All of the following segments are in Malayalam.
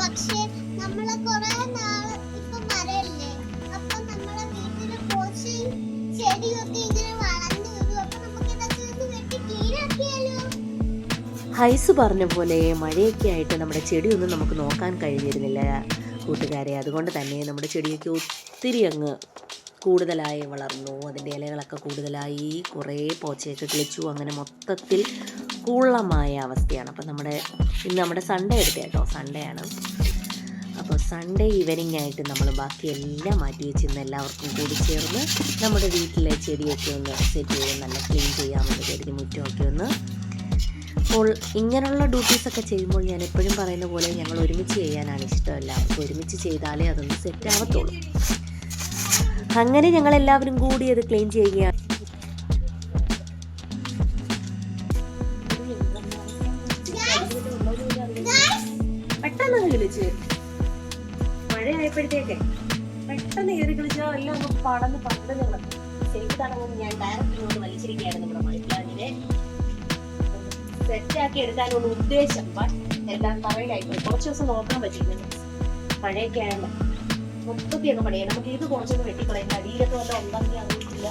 പക്ഷേ നമ്മളെ നാൾ ഇങ്ങനെ വളർന്നു ഹൈസ് പറഞ്ഞ പോലെ മഴയൊക്കെ ആയിട്ട് നമ്മുടെ ചെടിയൊന്നും നമുക്ക് നോക്കാൻ കഴിഞ്ഞിരുന്നില്ല കൂട്ടുകാരെ. അതുകൊണ്ട് തന്നെ നമ്മുടെ ചെടിയൊക്കെ ഒത്തിരി അങ്ങ് കൂടുതലായി വളർന്നു. അതിന്റെ ഇലകളൊക്കെ കൂടുതലായി കുറേ പോച്ചയൊക്കെ കിളിച്ചു. അങ്ങനെ മൊത്തത്തിൽ കുള്ളമായ അവസ്ഥയാണ്. അപ്പോൾ നമ്മുടെ ഇന്ന് നമ്മുടെ സൺഡേ എടുത്തേ കേട്ടോ. സൺഡേ ആണ്. അപ്പോൾ സൺഡേ ഈവനിങ് ആയിട്ട് നമ്മൾ ബാക്കി എല്ലാം മാറ്റി വെച്ച് ഇന്ന് എല്ലാവർക്കും കൂടി ചേർന്ന് നമ്മുടെ വീട്ടിലെ ചെടിയൊക്കെ ഒന്ന് സെറ്റ് ചെയ്ത് നല്ല ക്ലീൻ ചെയ്യാമെന്ന് കരുതി മുറ്റമൊക്കെ ഒന്ന് അപ്പോൾ ഇങ്ങനെയുള്ള ഡ്യൂട്ടീസൊക്കെ ചെയ്യുമ്പോൾ ഞാൻ എപ്പോഴും പറയുന്ന പോലെ ഞങ്ങൾ ഒരുമിച്ച് ചെയ്യാനാണ് ഇഷ്ടമല്ല അപ്പോൾ ഒരുമിച്ച് ചെയ്താലേ അതൊന്ന് സെറ്റ് ആവത്തുള്ളൂ. അങ്ങനെ ഞങ്ങൾ എല്ലാവരും കൂടി അത് ക്ലീൻ ചെയ്യുകയാണ്. കിളിച്ച് പെട്ടെന്ന് കയറി കളിച്ചാൽ എല്ലാം അങ്ങ് പടന്ന് പണ്ട് ഞങ്ങൾ ശരിക്കും ഞാൻ ഡയറക്ടറിനോട് വലിച്ചിരിക്കുകയായിരുന്നു നമ്മുടെ സെറ്റ് സെറ്റാക്കി എടുക്കാനുള്ള ഉദ്ദേശം എല്ലാം തറയിലായിപ്പോയി കുറച്ച് ദിവസം നോക്കാൻ പറ്റില്ല മഴയൊക്കെ ആയതുകൊണ്ട് മൊത്തത്തിൽ അങ്ങ് നമുക്ക് ഇത് കുറച്ചൊന്ന് വെട്ടിക്കളയും. അടിയിലൊക്കെ വല്ല ഉണ്ടെങ്കിൽ അറിയില്ല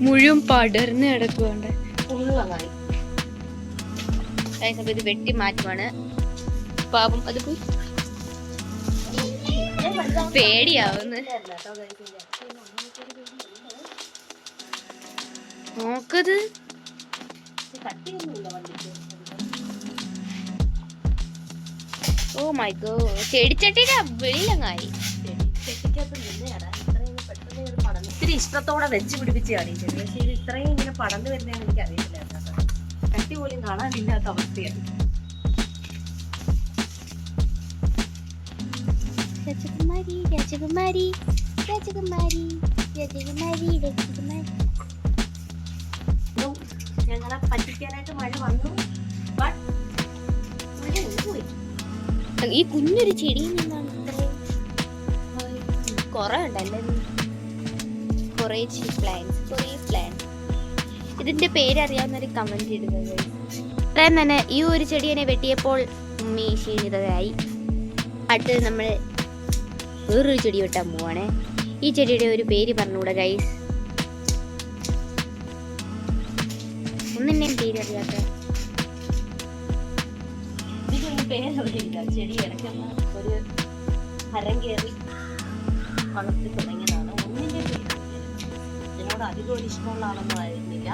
മുഴുവൻ പടർന്ന് കിടക്കുവാണ്ട് ഫുള്ളങ്ങായി ഇത് വെട്ടി മാറ്റുവാണ്. പാപം. അത് പോയി. പേടിയാവുന്നു. നോക്കത്. ഓ മൈ ഗോ ചെടിച്ചട്ടിയുടെ വെളിയിലങ്ങായി. ഇത്തിരി ഇഷ്ടത്തോടെ വെച്ച് പിടിപ്പിച്ചാണ് ഈ ചെടി പക്ഷേ ഇത് ഇത്രയും ഇങ്ങനെ പടന്നു വരുന്നതെന്ന് എനിക്ക് അറിയില്ല പോലും കാണാനില്ലാത്ത അവസ്ഥയാണ്. രാജകുമാരി രാജകുമാരി രാജകുമാരി രാജകുമാരി രാജകുമാരി ഞങ്ങളെ പറ്റിക്കാനായിട്ട് മഴ വന്നു. ഈ കുഞ്ഞൊരു ചെടിയിൽ നിന്നാണ് കൊറേ ഉണ്ടല്ലേ കൊറേ പ്ലാന്റ്സ് കൊറേ പ്ലാന്റ് ഇതിന്റെ പേരറിയാവുന്നൊരു കമന്റ് ഇടുന്നത് അതായത് തന്നെ ഈ ഒരു ചെടിയെ വെട്ടിയപ്പോൾ മീ ക്ഷീണിതരായി അടുത്തത് നമ്മൾ വേറൊരു ചെടി വെട്ടാൻ പോവാണേ. ഈ ചെടിയുടെ ഒരു പേര് പറഞ്ഞുകൂടെ ഗൈസ് ഒന്നിന്റെയും പേര് അറിയാത്ത ഇതിനൊന്നും പേരറിയില്ല ചെടി ഒരു ഹരം കയറി വളർത്തി തുടങ്ങിയതാണ്. ഒന്നിന്റെ പേര് ഇതിനോട് അധികം ഒരു ഇഷ്ടമുള്ള ആളൊന്നും ആയിരുന്നില്ല.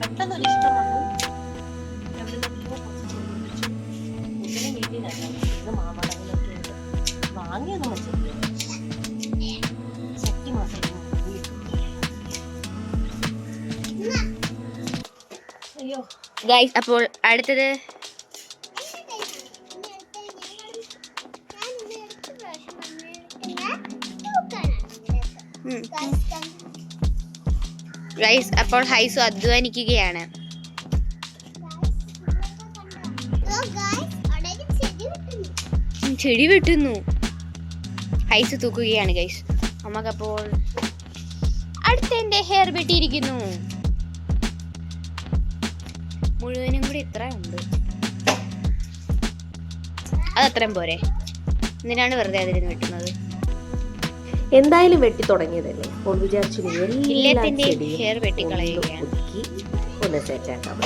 പെട്ടെന്നൊരു ഇഷ്ടം വന്നു ഗൈസ് അപ്പോൾ അടുത്തത്. ഗൈസ് അപ്പോൾ ഹൈസു അധ്വാനിക്കുകയാണ്. ചെടി വെട്ടുന്നു. ഹൈസ് തൂക്കുകയാണ് ഗൈസ് നമുക്കപ്പോൾ അടുത്ത എന്റെ ഹെയർ വെട്ടിയിരിക്കുന്നു. മുഴുവനും കൂടി ഇത്ര ഉണ്ട് അതത്രയും പോരെ. എന്തിനാണ് വെറുതെ അതിരുന്ന് വെട്ടുന്നത്? എന്തായാലും വെട്ടി തുടങ്ങിയതല്ലേ? അപ്പോൾ വിചാരിച്ചു ഹെയർ ഒന്ന് സെറ്റാക്കാൻ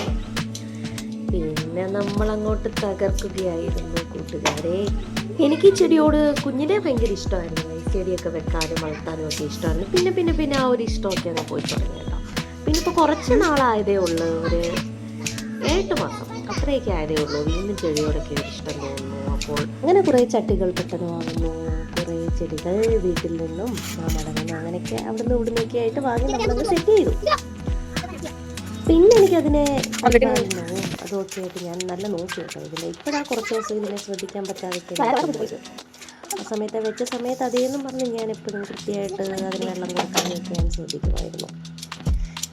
പിന്നെ നമ്മൾ അങ്ങോട്ട് തകർക്കുകയായിരുന്നു കൂട്ടുകാരെ. എനിക്ക് ഈ ചെടിയോട് കുഞ്ഞിനെ ഭയങ്കര ഇഷ്ടമായിരുന്നു. ഈ ചെടിയൊക്കെ വെക്കാനും വളർത്താനും ഒക്കെ ഇഷ്ടമായിരുന്നു. പിന്നെ പിന്നെ പിന്നെ ആ ഒരു ഇഷ്ടമൊക്കെ അങ്ങ് പോയി തുടങ്ങി കേട്ടോ പിന്നെ ഇപ്പോൾ കുറച്ച് നാളായതേ ഉള്ളൂ. ഒരു എട്ട് മാസം അത്രയൊക്കെ ആയതേ ഉള്ളൂ. വീണ്ടും ചെടിയോടൊക്കെ ഇഷ്ടം തോന്നുന്നു. അപ്പോൾ അങ്ങനെ കുറേ ചട്ടികൾ പെട്ടെന്ന് വാങ്ങുന്നു. കുറേ ചെടികൾ വീട്ടിൽ നിന്നും മാമടയിൽ നിന്നും അങ്ങനെയൊക്കെ അവിടുന്ന് ഇവിടുന്നൊക്കെ ആയിട്ട് വാങ്ങി നമ്മളൊന്ന് സെറ്റ് ചെയ്തു. പിന്നെ എനിക്കതിനെ അതൊക്കെ ആയിട്ട് ഞാൻ നല്ല നോക്കി കേട്ടോ ഇതിനെ. ഇപ്പോഴാ കുറച്ച് ദിവസം ഇതിനെ ശ്രദ്ധിക്കാൻ പറ്റാതെ ആ സമയത്ത് വെച്ച സമയത്ത് അതേന്നും പറഞ്ഞ് ഞാൻ എപ്പോഴും കൃത്യമായിട്ട് അതിന് വെള്ളം കൊടുക്കാനൊക്കെ ഞാൻ ശ്രദ്ധിക്കുമായിരുന്നു.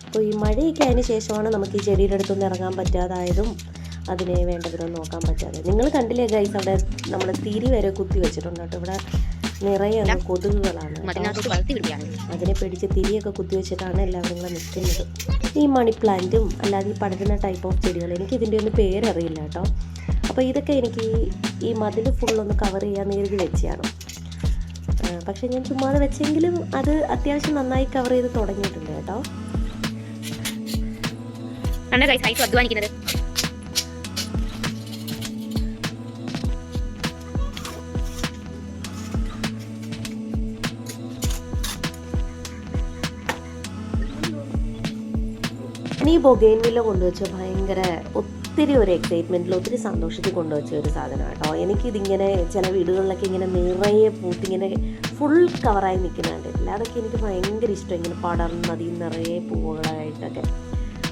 അപ്പോൾ ഈ മഴയൊക്കെ അതിന് ശേഷമാണ് നമുക്ക് ഈ ചെടിയുടെ അടുത്തൊന്നും ഇറങ്ങാൻ പറ്റാതായതും അതിനെ വേണ്ട വിധം നോക്കാൻ പറ്റാതെ. നിങ്ങൾ കണ്ടില്ലേ ഗൈസ് അവിടെ നമ്മൾ തിരി വരെ കുത്തി വെച്ചിട്ടുണ്ട് കേട്ടോ. ഇവിടെ നിറയെ കൊതുകുകളാണ് അതിനെ പിടിച്ച് തിരിയൊക്കെ കുത്തി വെച്ചിട്ടാണ് എല്ലാവരും കൂടെ നിൽക്കുന്നത്. ഈ മണി പ്ലാന്റും അല്ലാതെ ഈ പടരുന്ന ടൈപ്പ് ഓഫ് ചെടികൾ എനിക്ക് ഇതിന്റെ ഒന്നും പേരറിയില്ല കേട്ടോ. അപ്പോൾ ഇതൊക്കെ എനിക്ക് ഈ- മതിൽ ഫുള്ളൊന്ന് കവർ ചെയ്യാൻ എഴുതി വെച്ചാണ്. പക്ഷേ ഞാൻ ചുമ്മാതെ വെച്ചെങ്കിലും അത് അത്യാവശ്യം നന്നായി കവർ ചെയ്ത് തുടങ്ങിയിട്ടുണ്ട് കേട്ടോ. കണ്ട ഗൈസ് ആയിട്ട് അധ്വാനിക്കുന്നത് ഈ ബൊഗൈൻവില്ല കൊണ്ടുവച്ച ഭയങ്കര ഒത്തിരി ഒരു എക്സൈറ്റ്മെന്റിൽ ഒത്തിരി സന്തോഷത്തിൽ കൊണ്ടുവച്ച ഒരു സാധനമാണ് കേട്ടോ. എനിക്കിതിങ്ങനെ ചില വീടുകളിലൊക്കെ ഇങ്ങനെ നിറയെ പൂത്തിങ്ങനെ ഫുൾ കവറായി നിൽക്കുന്ന കണ്ടിട്ടില്ല. അതൊക്കെ എനിക്ക് ഭയങ്കര ഇഷ്ടം. ഇങ്ങനെ പടർന്ന് അതിൽ നിറയെ പൂവുകളായിട്ടൊക്കെ.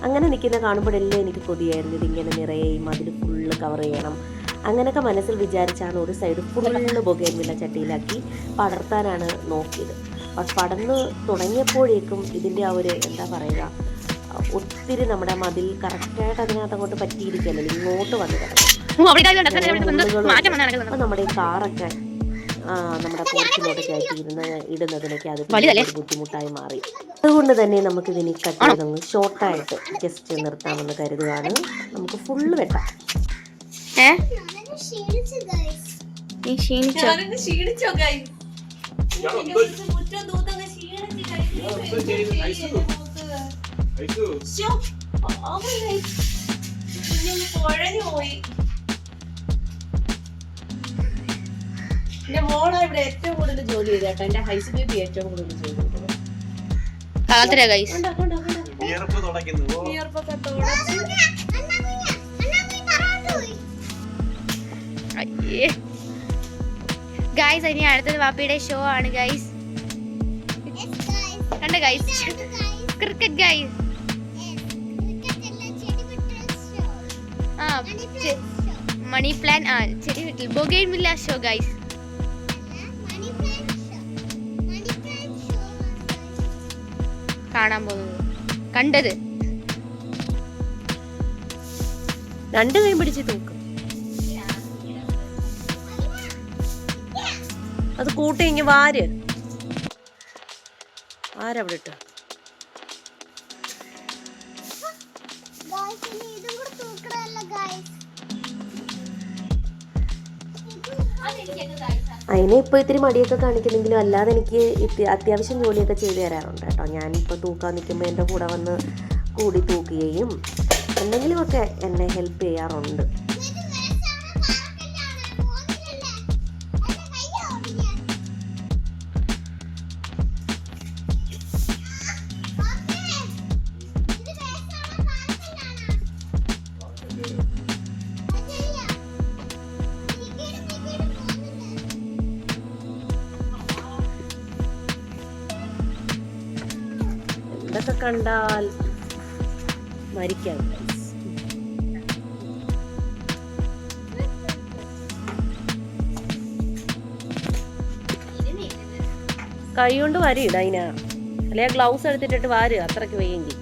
അങ്ങനെ നിൽക്കുന്ന കാണുമ്പോഴെല്ലാം എനിക്ക് കൊതിയായിരുന്നു ഇതിങ്ങനെ നിറയെ ഈ മതിൽ ഫുള്ള് കവർ ചെയ്യണം അങ്ങനെയൊക്കെ മനസ്സിൽ വിചാരിച്ചാണ് ഒരു സൈഡ് ഫുള്ള് ബൊഗൈൻവില്ല ചട്ടിയിലാക്കി പടർത്താനാണ് നോക്കിയത് പടർന്ന് തുടങ്ങിയപ്പോഴേക്കും ഇതിന്റെ ആ ഒരു എന്താ പറയുക ഒത്തിരി നമ്മുടെ മതിൽ കറക്റ്റായിട്ട് അതിനകത്ത് അങ്ങോട്ട് പറ്റിയിരിക്കല്ലോ ഇങ്ങോട്ട് വന്ന് കിടക്കും ഓ അവിടെ guys ഉണ്ട്. അത്ര നേരം ഇവിടെ മാറ്റം വന്നാണ് നടക്കുന്നത്. അപ്പം നമ്മുടെ ഈ കാറൊക്കെ നമ്മുടെ പോർച്ചിലോട്ട് കയറ്റിയിരുന്ന ഇരുന്ന് ഇടുന്നതിനൊക്കെ അത്? ഒരു ബുദ്ധിമുട്ടായി മാറി. അതുകൊണ്ട് തന്നെ നമുക്ക് ഇതിനെ കട്ട് ചെയ്തൊന്ന് ഷോർട്ടായിട്ട് ജസ്റ്റ് നിർത്താമെന്ന് കരുതുകയാണ്. നമുക്ക് ഫുള്ള് വെട്ടാം. ക്ഷീണിച്ചു guys. നീ എന്റെ മോളാ ഇവിടെ ഏറ്റവും കൂടുതൽ ജോലി ചെയ്തേട്ടോ എന്റെ ഹൈസ് ബേബി ഏറ്റവും കൂടുതൽ ജോലി ചെയ്തത്. കളത്തില ഗൈസ് ഇനി അടുത്തത് വാപ്പിയുടെ ഷോ ആണ് ഗൈസ്. കണ്ട ഗൈസ്. Cricket guys. ആ. മണി പ്ലാൻ ആ ചെടി വീട്ടിൽ. ബൊഗൈൻ ഷോ ഗൈസ് കാണാൻ പോകുന്നത്. കണ്ടത്. രണ്ട് കൈ പിടിച്ച് തൂക്കും. അത് കൂട്ടി ഇങ്ങ് വാര്. ആരവിടെ ഇതിക്കേ Guys, അതിനെ ഇപ്പോൾ ഇത്തിരി മടിയൊക്കെ കാണിക്കുന്നെങ്കിലും അല്ലാതെ എനിക്ക് അത്യാവശ്യം ജോലിയൊക്കെ ചെയ്തു തരാറുണ്ട് കേട്ടോ. ഞാനിപ്പോൾ തൂക്കാൻ നിൽക്കുമ്പോൾ എന്റെ കൂടെ വന്ന് കൂടി തൂക്കുകയും എന്തെങ്കിലുമൊക്കെ എന്നെ ഹെൽപ്പ് ചെയ്യാറുണ്ട്. എന്തൊക്കെ കണ്ടാൽ മരിക്കാം guys. കൈ കൊണ്ട് വരിയിട അതിനാ. അല്ലെ ഗ്ലൗസ് എടുത്തിട്ടിട്ട് വാര് അത്രയ്ക്ക് വയ്യെങ്കിൽ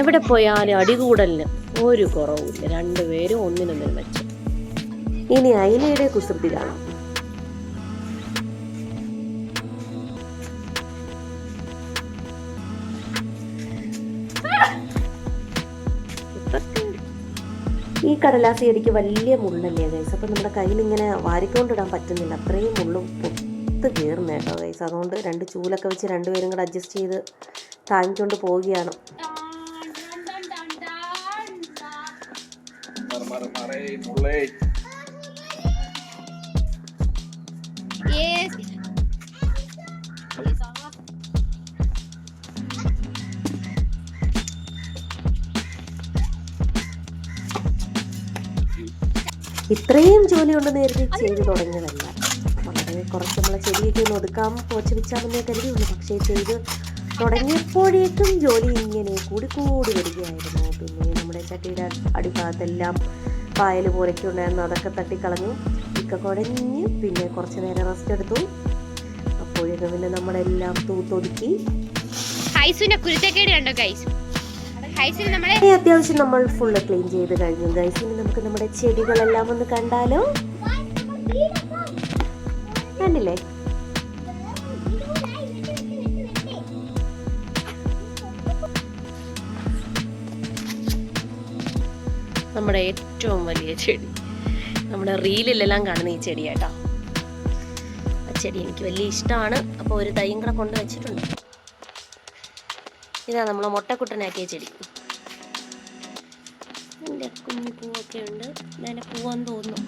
എവിടെ പോയാലും അടികൂടലിന് ഒരു കുറവുമില്ല. രണ്ടുപേരും ഒന്നിനൊന്നിനും വെച്ചു ഇനി അയിലയുടെ കുസൃതി കാണാം. ഈ കടലാസ് ചെടിക്ക് വലിയ മുള്ളല്ലേ ഗൈസ് അപ്പം നമ്മുടെ കയ്യിൽ ഇങ്ങനെ വാരിക്കൊണ്ടിടാൻ പറ്റുന്നില്ല. അത്രയും മുള്ളും പൊത്ത് കയറുന്ന കേട്ടോ ഗൈസ് അതുകൊണ്ട് രണ്ട് ചൂലൊക്കെ വെച്ച് രണ്ടുപേരും കൂടെ അഡ്ജസ്റ്റ് ചെയ്ത് താങ്ങിക്കൊണ്ട് പോവുകയാണ്. മറ, മറ, മറേ, മുള്ളേ. ഇത്രയും ജോലി കൊണ്ട് നേരത്തെ ചെയ്തു തുടങ്ങിയതല്ല. വളരെ കുറച്ച് നമ്മളെ ചെടിയൊക്കെ ഒന്ന് ഒതുക്കാം പോച്ച തന്നെ കരുതിയുള്ളൂ. പക്ഷേ ചെയ്ത് തുടങ്ങിയപ്പോഴേക്കും ജോലി ഇങ്ങനെ കൂടി കൂടി വരികയായിരുന്നു. പിന്നെ നമ്മുടെ ചട്ടിയുടെ അടിഭാഗത്തെല്ലാം പായൽ പോലൊക്കെ ഉണ്ടായിരുന്നു. അതൊക്കെ തട്ടിക്കളഞ്ഞു. ഇക്ക കുഴഞ്ഞ് പിന്നെ കുറച്ച് നേരം റെസ്റ്റ് എടുത്തു. അപ്പോഴേക്കും പിന്നെ നമ്മളെല്ലാം തൂത്തൊതുക്കി. ഹൈസുവിന്റെ കുരുത്തക്കേട് കണ്ടോ ഇനി അത്യാവശ്യം നമ്മൾ ഫുള്ള് ക്ലീൻ ചെയ്ത് കഴിഞ്ഞു ഗൈസ് ഇനി നമുക്ക് നമ്മുടെ ചെടികളെല്ലാം ഒന്ന് കണ്ടാലോ? കണ്ടില്ലേ? നമ്മുടെ ഏറ്റവും വലിയ ചെടി. നമ്മുടെ റീലിലെല്ലാം കാണുന്ന ഈ ചെടിയാട്ടോ. ആ ചെടി എനിക്ക് വലിയ ഇഷ്ടമാണ്. അപ്പോൾ ഒരു തൈയും കൂടെ കൊണ്ടുവച്ചിട്ടുണ്ട് ഇതാ നമ്മൾ മുട്ടക്കുട്ടനാക്കിയ ചെടി. എന്റെ കുഞ്ഞു പൂവൊക്കെ ഉണ്ട്. ഇതിന്റെ പൂവാന്ന് തോന്നുന്നു.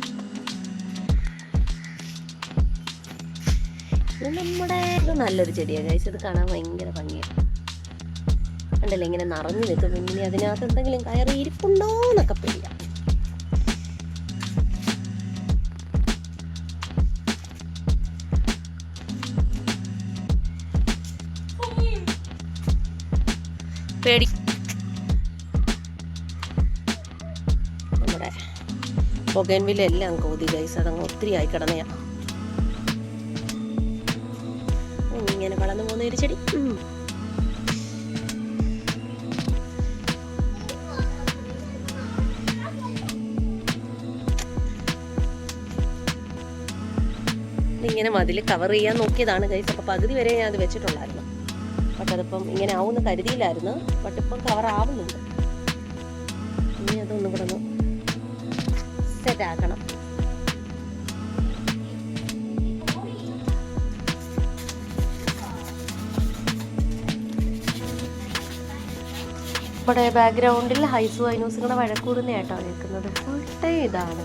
നമ്മുടെ ഇത് നല്ലൊരു ചെടിയാണ് കഴിച്ചത് ഇത് കാണാൻ ഭയങ്കര ഭംഗിയാണ് കണ്ടല്ലേ ഇങ്ങനെ നിറഞ്ഞു നിൽക്കും ഇനി അതിനകത്ത് എന്തെങ്കിലും കയറി ഇരിപ്പുണ്ടോ എന്നൊക്കെ പേടിയാം. ബൊഗൻവില്ലെല്ലാം കോതി. ഗൈസ് അതങ്ങ് ഒത്തിരി ആയി കിടന്നയാ. ഇങ്ങനെ വളർന്നു പോകുന്ന ഒരു ചെടി. ഇങ്ങനെ മതിൽ കവർ ചെയ്യാൻ നോക്കിയതാണ് ഗൈസ്. അപ്പോൾ പകുതി വരെ ഞാൻ അത് വെച്ചിട്ടുണ്ടായിരുന്നു. ബട്ട് അതിപ്പം ഇങ്ങനെ ആവുമെന്ന് കരുതിയില്ലായിരുന്നു. ബട്ട് ഇപ്പം കവർ ആവുന്നുണ്ട്. ഇനി അതൊന്നും കൂടെ ഒന്ന് ഇവിടെ ബാക്ക്ഗ്രൗണ്ടിൽ ഹൈസു ഹൈനൂസും കൂടെ വഴക്കൂടുന്ന കേട്ടോ കേൾക്കുന്നത്. ഫുൾ ടൈം ഇതാണ്.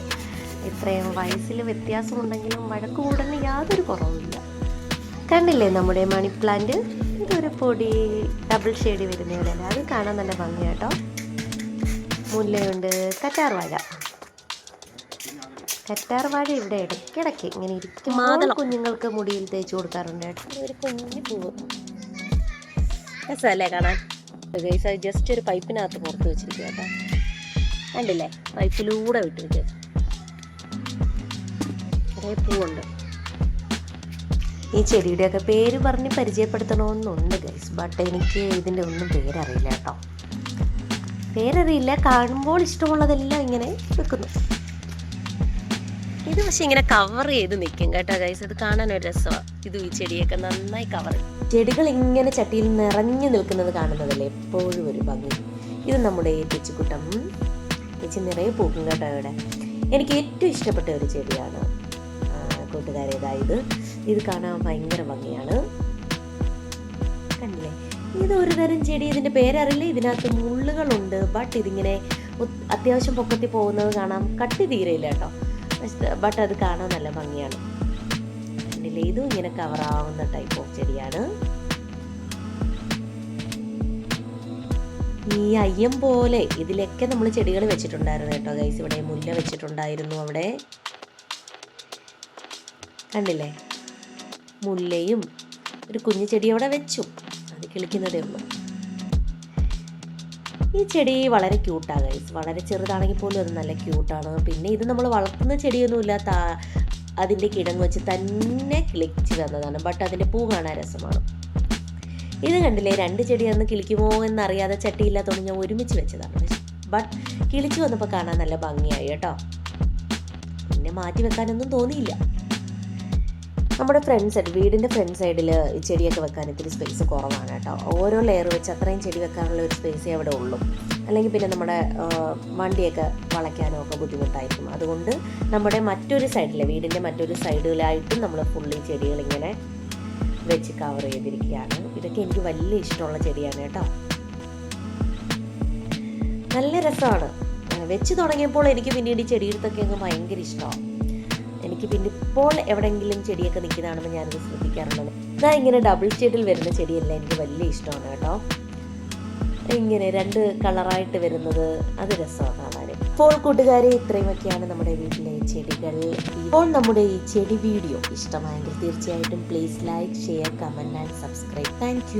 ഇത്രയും വയസ്സിൽ വ്യത്യാസമുണ്ടെങ്കിലും വഴക്ക് കൂടുന്ന യാതൊരു കുറവുമില്ല. കണ്ടില്ലേ നമ്മുടെ മണി പ്ലാന്റ് ഇതൊരു പൊടി ഡബിൾ ഷെയ്ഡ് വരുന്ന അത് കാണാൻ നല്ല ഭംഗി മുല്ലയുണ്ട് കറ്റാർ വാഴ കറ്റാർ വാഴ ഇവിടെ ഇടയ്ക്കിടയ്ക്ക് ഇങ്ങനെ ഇരിക്കും കുഞ്ഞുങ്ങൾക്ക് മുടിയിൽ തേച്ച് കൊടുക്കാറുണ്ട് ഒരു കുഞ്ഞു പൂവ്. രസമല്ലേ കാണാൻ? ഗൈസ് ജസ്റ്റ് ഒരു പൈപ്പിനകത്ത് പുറത്ത് വെച്ചിരിക്കുക കേട്ടോ. കണ്ടില്ലേ? പൈപ്പിലൂടെ വിട്ട് വെച്ചത് കുറേ പൂവുണ്ട്. ഈ ചെടിയുടെയൊക്കെ പേര് പറഞ്ഞ് പരിചയപ്പെടുത്തണമെന്നുണ്ട് ഗൈസ് ബട്ട് എനിക്ക് ഇതിന്റെ ഒന്നും പേരറിയില്ല കേട്ടോ. പേരറിയില്ല കാണുമ്പോൾ ഇഷ്ടമുള്ളതെല്ലാം ഇങ്ങനെ വെക്കുന്നു. ഇത് പക്ഷെ ഇങ്ങനെ കവർ ചെയ്ത് നിൽക്കും കേട്ടോ ഗൈസ് ഇത് കാണാൻ ഒരു രസമാണ് ഇത് ഈ ചെടിയൊക്കെ നന്നായി കവർ ചെടികൾ ഇങ്ങനെ ചട്ടിയിൽ നിറഞ്ഞു നിൽക്കുന്നത് കാണുന്നതല്ലേ? എപ്പോഴും ഒരു ഭംഗി. ഇത് നമ്മുടെ തെച്ചിക്കുട്ടം തെച്ചി നിറയെ പൂക്കും കേട്ടോ ഇവിടെ. എനിക്ക് ഏറ്റവും ഇഷ്ടപ്പെട്ട ഒരു ചെടിയാണ്. കൂട്ടുകാരേതായത് ഇത് കാണാൻ ഭയങ്കര ഭംഗിയാണ്. കണ്ടില്ലേ? ഇത് ഒരു തരം ചെടി. ഇതിന്റെ പേരറിയില്ല. ഇതിനകത്ത് മുള്ളുകളുണ്ട്. ബട്ട് ഇതിങ്ങനെ അത്യാവശ്യം പൊക്കത്തിൽ പോകുന്നത് കാണാം. കട്ടി തീരയില്ല കേട്ടോ. ബട്ട് അത് കാണാൻ നല്ല ഭംഗിയാണ്. കണ്ടില്ലേ ഇതും ഇങ്ങനെ കവറാവുന്ന ടൈപ്പ് ഓഫ് ചെടിയാണ്. ഈ അയ്യം പോലെ ഇതിലൊക്കെ നമ്മൾ ചെടികൾ വെച്ചിട്ടുണ്ടായിരുന്നു കേട്ടോ ഗൈസ് ഇവിടെ മുല്ല വെച്ചിട്ടുണ്ടായിരുന്നു അവിടെ. കണ്ടില്ലേ? മുല്ലയും ഒരു കുഞ്ഞു ചെടി അവിടെ വെച്ചു. അത് കിളിക്കുന്നതേ ഉള്ളൂ. ഈ ചെടി വളരെ ക്യൂട്ടാണ് ഗൈസ് വളരെ ചെറുതാണെങ്കിൽ പോലും അത് നല്ല ക്യൂട്ടാണ് പിന്നെ ഇത് നമ്മൾ വളർത്തുന്ന ചെടിയൊന്നുമില്ല. താ അതിന്റെ കിടങ്ങ് വെച്ച് തന്നെ കിളിച്ച് വന്നതാണ്. ബട്ട് അതിന്റെ പൂ കാണാൻ രസമാണ്. ഇത് കണ്ടില്ലേ? രണ്ട് ചെടി അന്ന് കിളിക്കുമോ എന്നറിയാതെ ചട്ടിയില്ലാത്തതുകൊണ്ട് ഞാൻ ഒരുമിച്ച് വെച്ചതാണ്. ബട്ട് കിളിച്ചു വന്നപ്പോൾ കാണാൻ നല്ല ഭംഗിയായി കേട്ടോ. പിന്നെ മാറ്റി വെക്കാനൊന്നും തോന്നിയില്ല. നമ്മുടെ ഫ്രണ്ട് സൈഡ് വീടിന്റെ ഫ്രണ്ട് സൈഡിൽ ചെടിയൊക്കെ വെക്കാൻ ഇത്തിരി സ്പേസ് കുറവാണ് കേട്ടോ. ഓരോ ലെയർ വെച്ച് അത്രയും ചെടി വെക്കാനുള്ള ഒരു സ്പേസ് അവിടെ ഉള്ളൂ. അല്ലെങ്കിൽ പിന്നെ നമ്മുടെ വണ്ടിയൊക്കെ വളയ്ക്കാനോ ഒക്കെ ബുദ്ധിമുട്ടായിരിക്കും. അതുകൊണ്ട് നമ്മുടെ മറ്റൊരു സൈഡിലെ വീടിന്റെ മറ്റൊരു സൈഡിലായിട്ടും നമ്മൾ ഫുള്ളി ചെടികളിങ്ങനെ വെച്ച് കവർ ചെയ്തിരിക്കുകയാണ്. ഇതൊക്കെ എനിക്ക് വലിയ ഇഷ്ടമുള്ള ചെടിയാണ് കേട്ടോ. നല്ല രസമാണ്. വെച്ച് തുടങ്ങിയപ്പോൾ എനിക്ക് പിന്നീട് ചെടിയെടുത്തൊക്കെ അങ്ങ് ഭയങ്കര ഇഷ്ടമാണ്. എനിക്ക് പിന്നെ ഇപ്പോൾ എവിടെയെങ്കിലും ചെടിയൊക്കെ നിൽക്കുന്നതാണെന്ന് ഞാനത് ശ്രദ്ധിക്കാറുള്ളത് ഇതാ ഇങ്ങനെ ഡബിൾ ഷെയ്ഡിൽ വരുന്ന ചെടിയെല്ലാം എനിക്ക് വലിയ ഇഷ്ടമാണ് കേട്ടോ. ഇങ്ങനെ രണ്ട് കളറായിട്ട് വരുന്നത് അത് രസമാണ് കാണാൻ. ഇപ്പോൾ കൂട്ടുകാരെ ഇത്രയുമൊക്കെയാണ് നമ്മുടെ വീട്ടിലെ ചെടികൾ. ഇപ്പോൾ നമ്മുടെ ഈ ചെടി വീഡിയോ ഇഷ്ടമായെങ്കിൽ തീർച്ചയായിട്ടും please like share comment and subscribe thank